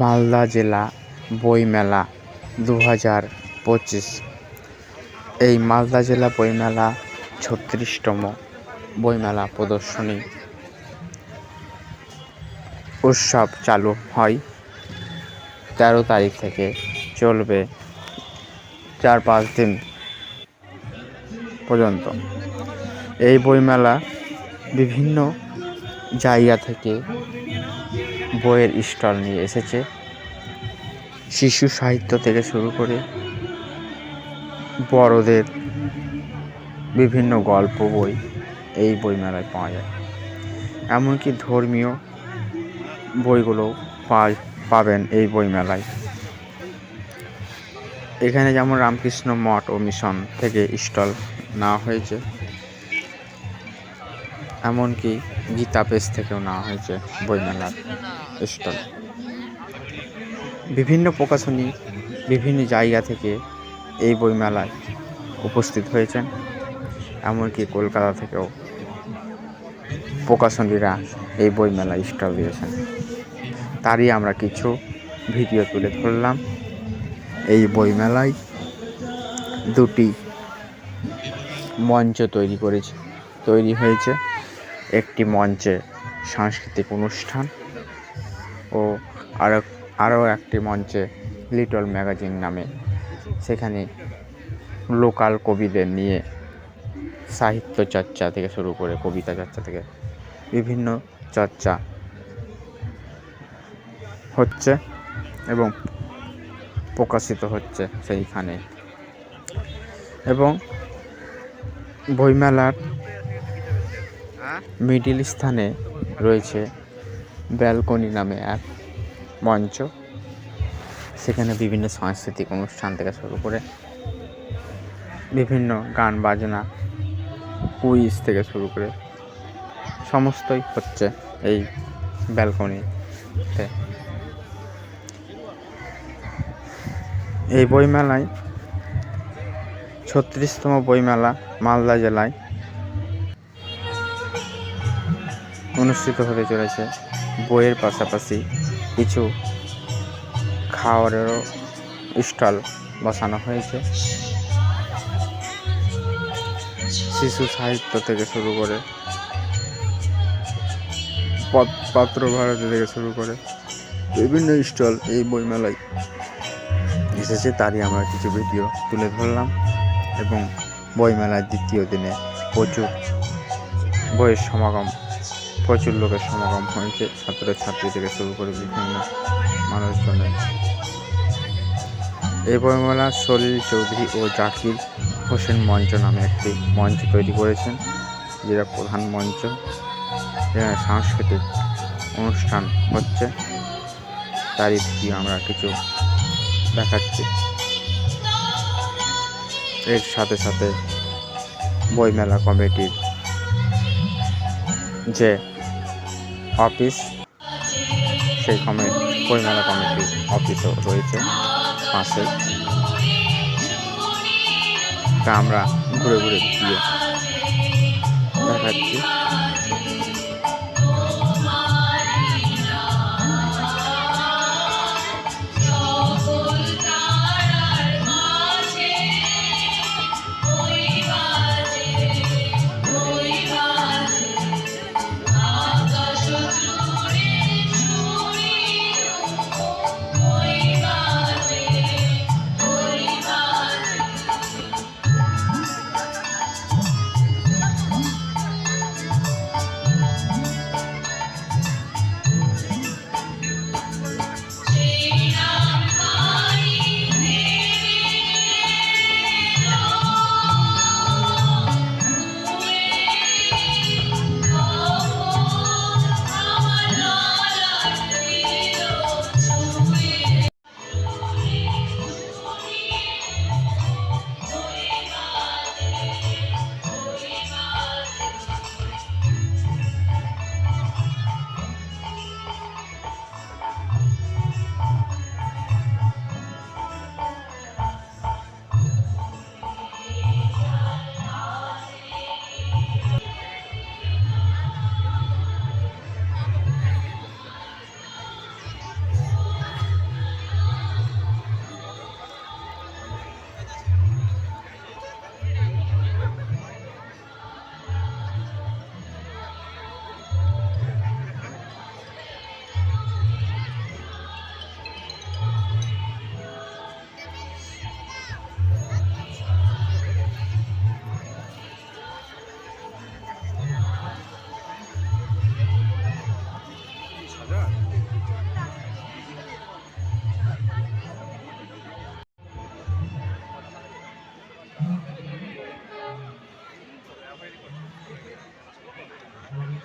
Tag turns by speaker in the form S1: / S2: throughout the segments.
S1: মালদা জেলা বইমেলা দু হাজার পঁচিশ। এই মালদা জেলা বইমেলা ছত্রিশতম বইমেলা প্রদর্শনী উৎসব চালু হয় তেরো তারিখ থেকে চলবে চার পাঁচ দিন পর্যন্ত। এই বইমেলা বিভিন্ন জায়গা থেকে বইয়ের স্টল নিয়ে এসেছে। শিশু সাহিত্য থেকে শুরু করে বড়দের বিভিন্ন গল্প বই এই বইমেলায় পাওয়া যায়। এমনকি ধর্মীয় বইগুলো পাবেন এই বইমেলায়। এখানে যেমন রামকৃষ্ণ মঠ ও মিশন থেকে স্টল নেওয়া হয়েছে। এমনকি গীতা পেজ থেকেও নেওয়া হয়েছে বইমেলার স্টল বিভিন্ন প্রকাশনী বিভিন্ন জায়গা থেকে এই বইমেলায় উপস্থিত হয়েছেন, এমনকি কলকাতা থেকেও প্রকাশনীরা এই বইমেলায় স্টল দিয়েছেন। তারই আমরা কিছু ভিডিও তুলে ধরলাম। এই বইমেলায় দুটি মঞ্চ তৈরি করেছে, তৈরি হয়েছে। একটি মঞ্চে সাংস্কৃতিক অনুষ্ঠান ও আরও আরও একটি মঞ্চে লিটল ম্যাগাজিন নামে। সেখানে লোকাল কবিদের নিয়ে সাহিত্য চর্চা থেকে শুরু করে কবিতা চর্চা থেকে বিভিন্ন চর্চা হচ্ছে এবং প্রকাশিত হচ্ছে সেইখানে। এবং বইমেলার মিডিল স্থানে রয়েছে ব্যালকনি নামে এক মঞ্চ। সেখানে বিভিন্ন সাংস্কৃতিক অনুষ্ঠান থেকে শুরু করে বিভিন্ন গান বাজনা, কুইজ থেকে শুরু করে সমস্তই হচ্ছে এই ব্যালকনিতে। এই বইমেলায় ছত্রিশতম বইমেলা মালদা জেলায় অনুষ্ঠিত হতে চলেছে। বইয়ের পাশাপাশি কিছু খাওয়ারেরও স্টল বসানো হয়েছে। শিশু সাহিত্য থেকে শুরু করে পাত্র ভারতী থেকে শুরু করে বিভিন্ন স্টল এই বইমেলায় এসেছে, তারই আমরা কিছু ভিডিও তুলে ধরলাম এবং বইমেলার দ্বিতীয় দিনে প্রচুর বইয়ের সমাগম প্রচুর লোকের সমাগম হয়েছে ছাত্র ছাত্রী থেকে শুরু করে বিভিন্ন মানুষজনের। এই বইমেলা সলিল চৌধুরী ও জাকির হোসেন মঞ্চ নামে একটি মঞ্চ তৈরি করেছেন, যেটা প্রধান মঞ্চ। যেখানে সাংস্কৃতিক অনুষ্ঠান হচ্ছে, তারই ভিডিও আমরা কিছু দেখাচ্ছি। এর সাথে সাথে বইমেলা কমিটির যে অফিস সেই কমে পরিমালা কমিটি অফিসও রয়েছে পাশে। তা আমরা ঘুরে ঘুরে গিয়ে দেখাচ্ছি।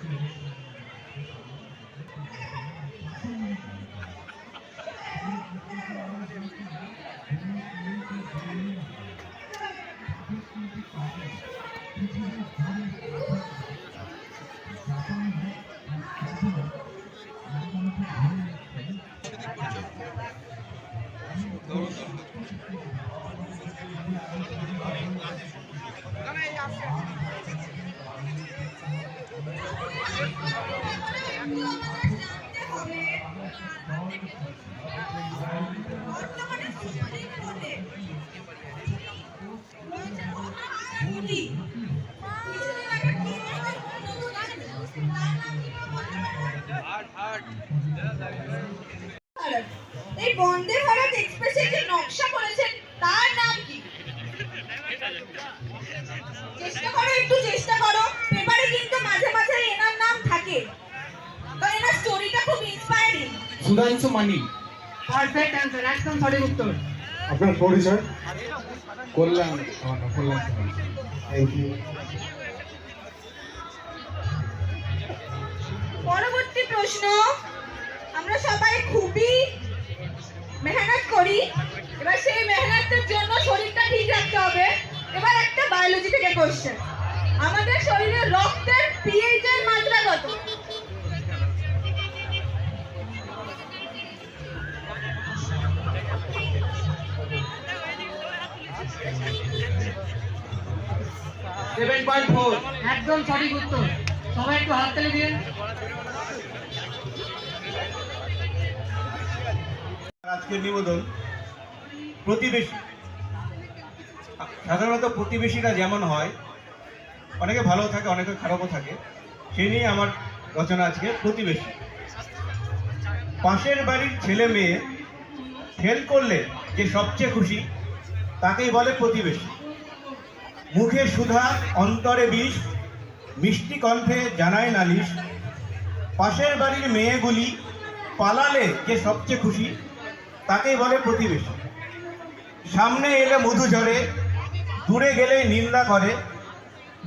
S2: Thank you. বন্দে ভারত এক্সপ্রেসে যে নকশা করেছেন তার নাম কি? চেষ্টা করো একটু চেষ্টা করো। পেপারে কিন্তু মাঝে মাঝে এনার নাম থাকে। তো এনার স্টোরিটা খুব inspiring
S3: Sudhanshu Mani.
S4: Perfect answer একদম সঠিক উত্তর।
S3: আপনার পরিচয়? কল্যাণ আমার কল্যাণ থ্যাংক ইউ
S2: পরবর্তী প্রশ্ন। আমরা সবাই খুবই মেহনত করি। এবার সেই মেহনতের জন্য শরীরটা ঠিক রাখতে হবে। এবার একটা বায়োলজি থেকে কোশ্চেন আমাদের শরীরে রক্তের পিএইচ এর মাত্রা কত?
S4: একদম সঠিক উত্তর। সবাই একটু হাত তালি দিন।
S5: আজকের নিবেদন প্রতিবেশী। সাধারণত প্রতিবেশীরা যেমন হয়, অনেকে ভালো থাকে, অনেকে খারাপও থাকে সেই নিয়ে আমার রচনা আজকে প্রতিবেশী। পাশের বাড়ির ছেলে মেয়ে ফেল করলে যে সবচেয়ে খুশি, তাকেই বলে প্রতিবেশী। মুখে সুধা, অন্তরে বিষ, মিষ্টি কণ্ঠে জানায় নালিশ। পাশের বাড়ির মেয়েগুলি পালালে যে সবচেয়ে খুশি তাকেই বলে প্রতিবেশী। সামনে এলে মধু ঝরে দূরে গেলে নিন্দা করে।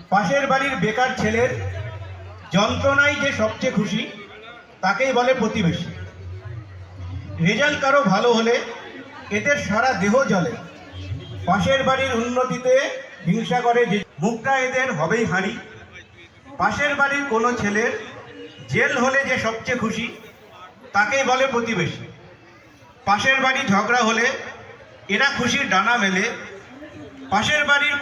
S5: পাশের বাড়ির বেকার ছেলের যন্ত্রণায় যে সবচেয়ে খুশি, তাকেই বলে প্রতিবেশী। রেজাল্ট কারও ভালো হলে এদের সারা দেহ জ্বলে। পাশের বাড়ির উন্নতিতে হিংসা করে যে মুখটা এদের হবেই হাঁড়ি। পাশের বাড়ির কোনো ছেলের জেল হলে যে সবচেয়ে খুশি, তাকেই বলে প্রতিবেশী। পাশের বাড়ি ঝগড়া হলে এরা খুশির ডানা মেলে পাশের বাড়ির